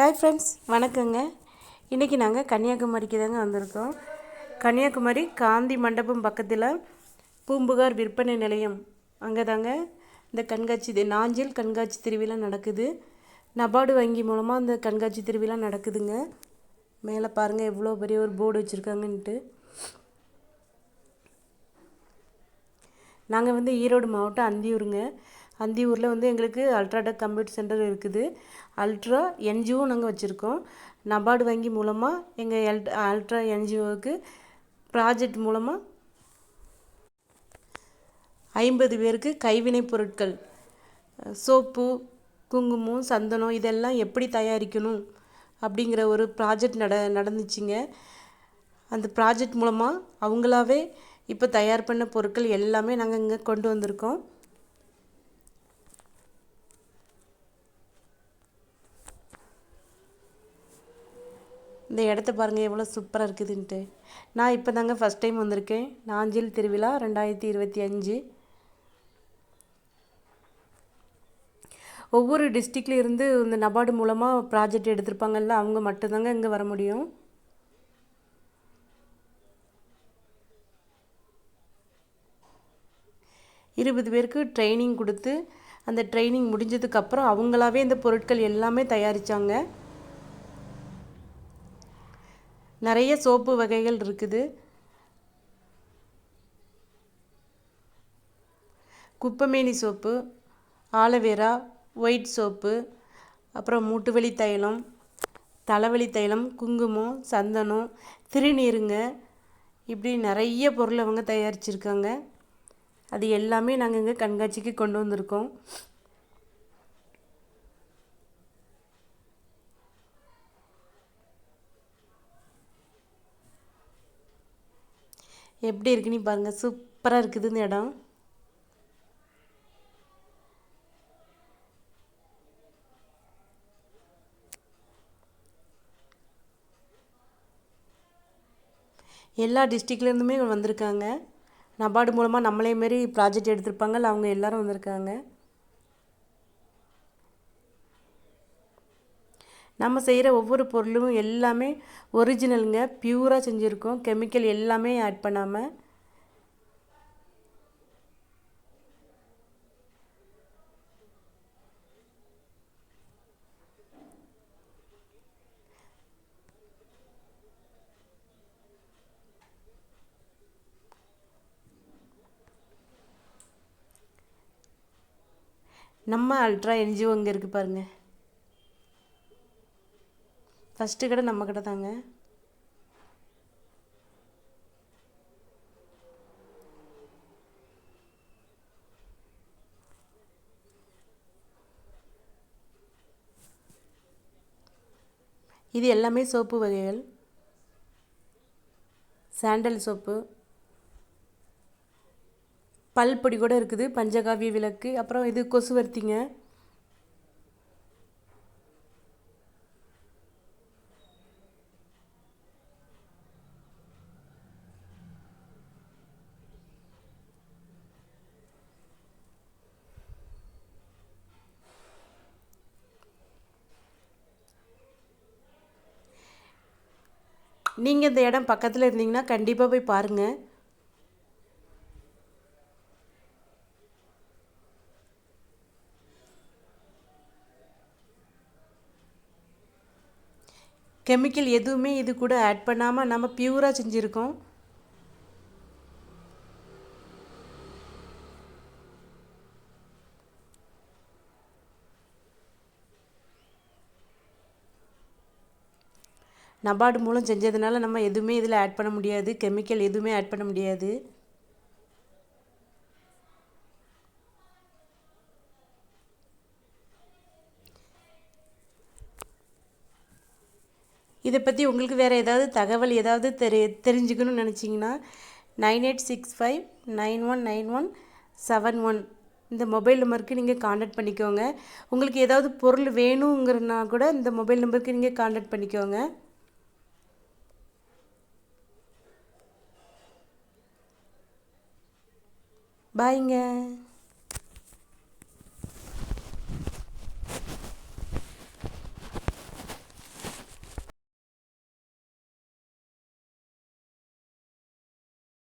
Hi friends வணக்கங்க. இன்றைக்கி நாங்கள் கன்னியாகுமரிக்கு தாங்க வந்திருக்கோம். கன்னியாகுமரி காந்தி மண்டபம் பக்கத்தில் பூம்புகார் விற்பனை நிலையம். அங்கே தாங்க இந்த கண்காட்சி நாஞ்சில் கண்காட்சி திருவிழா நடக்குது. நபார்டு வங்கி மூலமாக அந்த கண்காட்சி திருவிழா நடக்குதுங்க. மேலே பாருங்கள் எவ்வளோ பெரிய ஒரு போர்டு வச்சுருக்காங்கன்ட்டு. நாங்கள் வந்து ஈரோடு மாவட்டம் அந்தியூருங்க. அந்தியூரில் வந்து எங்களுக்கு அல்ட்ராடெக் கம்ப்யூட்டர் சென்டர் இருக்குது. அல்ட்ரா என்ஜிஓ நாங்கள் வச்சுருக்கோம். நபார்டு வங்கி மூலமாக எங்கள் எல் அல்ட்ரா என்ஜிஓவுக்கு ப்ராஜெக்ட் மூலமாக ஐம்பது பேருக்கு கைவினைப் பொருட்கள் சோப்பு குங்குமம் சந்தனம் இதெல்லாம் எப்படி தயாரிக்கணும் அப்படிங்கிற ஒரு ப்ராஜெக்ட் நட நடந்துச்சுங்க. அந்த ப்ராஜெக்ட் மூலமாக அவங்களாவே இப்போ தயார் பண்ண பொருட்கள் எல்லாமே நாங்கள் இங்கே கொண்டு வந்திருக்கோம். இந்த இடத்த பாருங்கள் எவ்வளோ சூப்பராக இருக்குதுன்ட்டு. நான் இப்போ தாங்க ஃபஸ்ட் டைம் வந்திருக்கேன். நாஞ்சில் திருவிழா ரெண்டாயிரத்தி இருபத்தி அஞ்சு. ஒவ்வொரு டிஸ்ட்ரிக்ட்லேயும் இருந்து இந்த நபார்டு மூலமாக ப்ராஜெக்ட் எடுத்திருப்பாங்கல்ல அவங்க மட்டும்தாங்க இங்கே வர முடியும். இருபது பேருக்கு ட்ரைனிங் கொடுத்து அந்த ட்ரைனிங் முடிஞ்சதுக்கப்புறம் அவங்களாவே இந்த பொருட்கள் எல்லாமே தயாரித்தாங்க நிறைய சோப்பு வகைகள் இருக்குது. குப்பமேனி soap aloe vera white soap அப்புறம் மூட்டுவலி தைலம் தலைவலி தைலம் குங்குமம் சந்தனம் திருநீருங்க. இப்படி நிறைய பொருள் அவங்க தயாரிச்சிருக்காங்க. அது எல்லாமே நாங்கள் இங்கே கண்காட்சிக்கு கொண்டு வந்திருக்கோம். எப்படி இருக்குன்னு பாருங்கள் சூப்பராக இருக்குது இந்த இடம். எல்லா டிஸ்ட்ரிக்ட்லேருந்துமே வந்திருக்காங்க. நபார்டு மூலமாக நம்மளே மாரி ப்ராஜெக்ட் எடுத்திருப்பாங்க அவங்க எல்லோரும் வந்திருக்காங்க. நம்ம செய்கிற ஒவ்வொரு பொருளும் எல்லாமே ஒரிஜினலுங்க பியூராக செஞ்சுருக்கோம். கெமிக்கல் எல்லாமே ஆட் பண்ணாமல் நம்ம அல்ட்ரா என்ஜிஓ இங்கே இருக்குது பாருங்கள் ஃபஸ்ட்டு கடை நம்ம கடை தாங்க. இது எல்லாமே சோப்பு வகைகள். Sandal soap. பல்பொடி கூட இருக்குது பஞ்சகாவிய விளக்கு அப்புறம் இது கொசுவர்த்திங்க. நீங்கள் இந்த இடம் பக்கத்தில் இருந்தீங்கன்னா கண்டிப்பாக போய் பாருங்கள் கெமிக்கல் எதுவுமே இது கூட ஆட் பண்ணாமல் நம்ம பியூராக செஞ்சுருக்கோம். நபார்டு மூலம் செஞ்சதுனால நம்ம எதுவுமே இதில் ஆட் பண்ண முடியாது. கெமிக்கல் எதுவுமே ஆட் பண்ண முடியாது. இதை பற்றி உங்களுக்கு வேறு ஏதாவது தகவல் ஏதாவது தெரி தெரிஞ்சுக்கணும்னு நினச்சிங்கன்னா nine eight six five nine one nine one seven one இந்த மொபைல் நம்பருக்கு நீங்கள் காண்டாக்ட் பண்ணிக்கோங்க. உங்களுக்கு ஏதாவது பொருள் வேணுங்கிறனா கூட இந்த மொபைல் நம்பருக்கு நீங்கள் காண்டாக்ட் பண்ணிக்கோங்க. பாய்ங்க